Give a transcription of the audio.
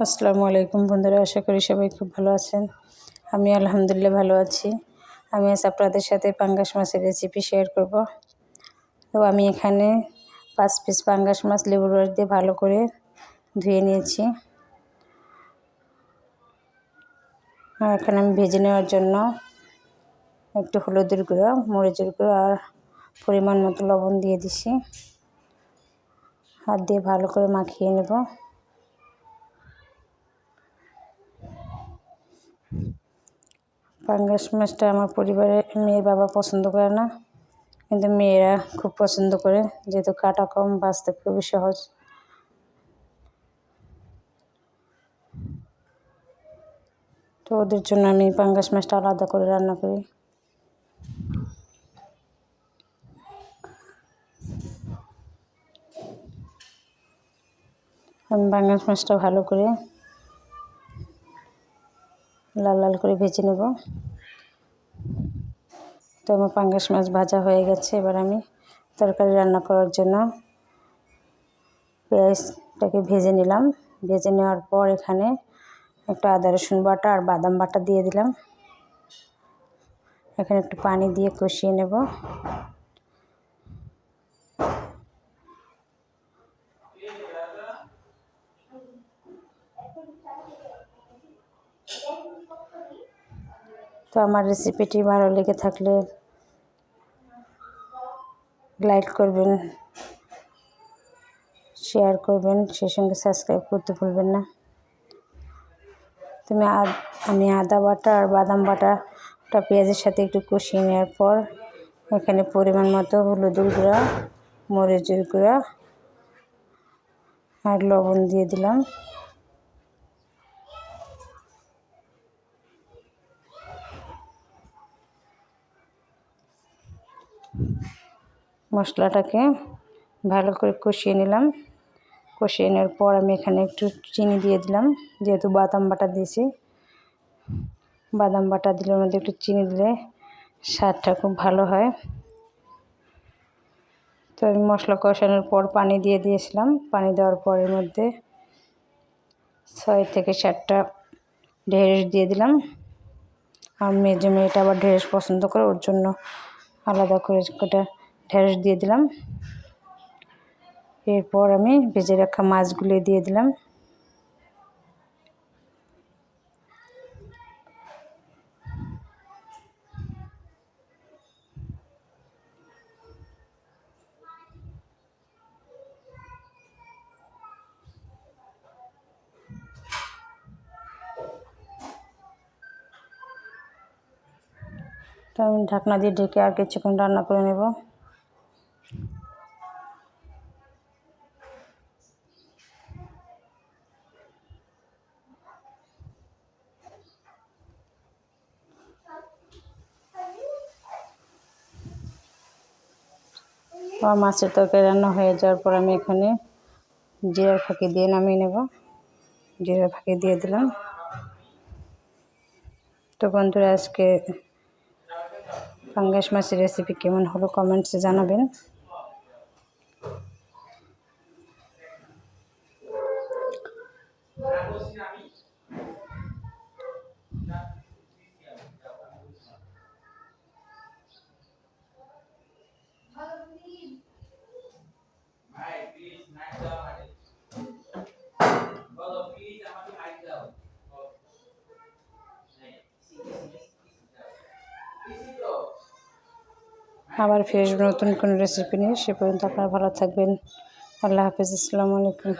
আসসালামু আলাইকুম বন্ধুরা, আশা করি সবাই খুব ভালো আছেন। আমি আলহামদুলিল্লাহ ভালো আছি। আমি আজ আপনাদের সাথে পাঙ্গাস মাছের রেসিপি শেয়ার করব। তো আমি এখানে পাঁচ পিস পাঙ্গাস মাছ লেবুর রস দিয়ে ভালো করে ধুয়ে নিয়েছি। আর এখানে আমি ভেজে নেওয়ার জন্য একটু হলুদের গুঁড়ো, মরিচের গুঁড়ো আর পরিমাণ মতো লবণ দিয়ে দিছি। হাত দিয়ে ভালো করে মাখিয়ে নেব। পাঙ্গাস মাছটা আমার পরিবারে মেয়ের বাবা পছন্দ করে না, কিন্তু মেয়েরা খুব পছন্দ করে, যেহেতু কাটা কম, বাঁচতে খুবই সহজ। তো ওদের জন্য আমি পাঙ্গাস মাছটা আলাদা করে রান্না করি। আমি পাঙ্গাস মাছটা ভালো করে লাল লাল করে ভেজে নেব। তো আমার পাঙ্গাস মাছ ভাজা হয়ে গেছে। এবার আমি তরকারি রান্না করার জন্য পেঁয়াজটাকে ভেজে নিলাম। ভেজে নেওয়ার পর এখানে একটা আদা, রসুন বাটা আর বাদাম বাটা দিয়ে দিলাম। এখানে একটু পানি দিয়ে কষিয়ে নেব। তো আমার রেসিপিটি ভালো লেগে থাকলে লাইক করবেন শেয়ার করবেন, সেই সঙ্গে সাবস্ক্রাইব করতে ভুলবেন না। তুমি আমি আদা বাটা আর বাদাম বাটাটা পেঁয়াজের সাথে একটু কষিয়ে নেওয়ার পর এখানে পরিমাণ মতো হলুদের গুঁড়া, মরিচের গুঁড়া আর লবণ দিয়ে দিলাম। মশলাটাকে ভালো করে কষিয়ে নিলাম। কষিয়ে নেওয়ার পর আমি এখানে একটু চিনি দিয়ে দিলাম। যেহেতু বাদাম বাটা দিয়েছি, বাদাম বাটা দিলে মধ্যে একটু চিনি দিলে স্বাদটা খুব ভালো হয়। তো আমি মশলা কষানোর পর পানি দিয়ে দিয়েছিলাম। পানি দেওয়ার পরের মধ্যে ছয় থেকে সাতটা ঢেঁড়স দিয়ে দিলাম। আর মেজে মেয়েটা আবার ঢেঁড়স পছন্দ করে, ওর জন্য আলাদা করে ওটা ঢেঁড়স দিয়ে দিলাম। এরপর আমি ভেজে রাখা মাছগুলো দিয়ে দিলাম। তো আমি ঢাকনা দিয়ে ঢেকে আর কিছুক্ষণ রান্না করে নেব। আমার মাছের তরকারি রান্না হয়ে যাওয়ার পর আমি এখানে জিরার ফাঁকি দিয়ে নামিয়ে নেব। জিরার ফাঁকি দিয়ে দিলাম। তো বন্ধুরা, আজকে পাঙ্গাস মাছের রেসিপি কেমন হলো কমেন্টসে জানাবেন। আবার ফিরে নতুন কোনো রেসিপি নিয়ে সে পর্যন্ত আপনারা ভালো থাকবেন। আল্লাহ হাফিজ, আসসালামু আলাইকুম।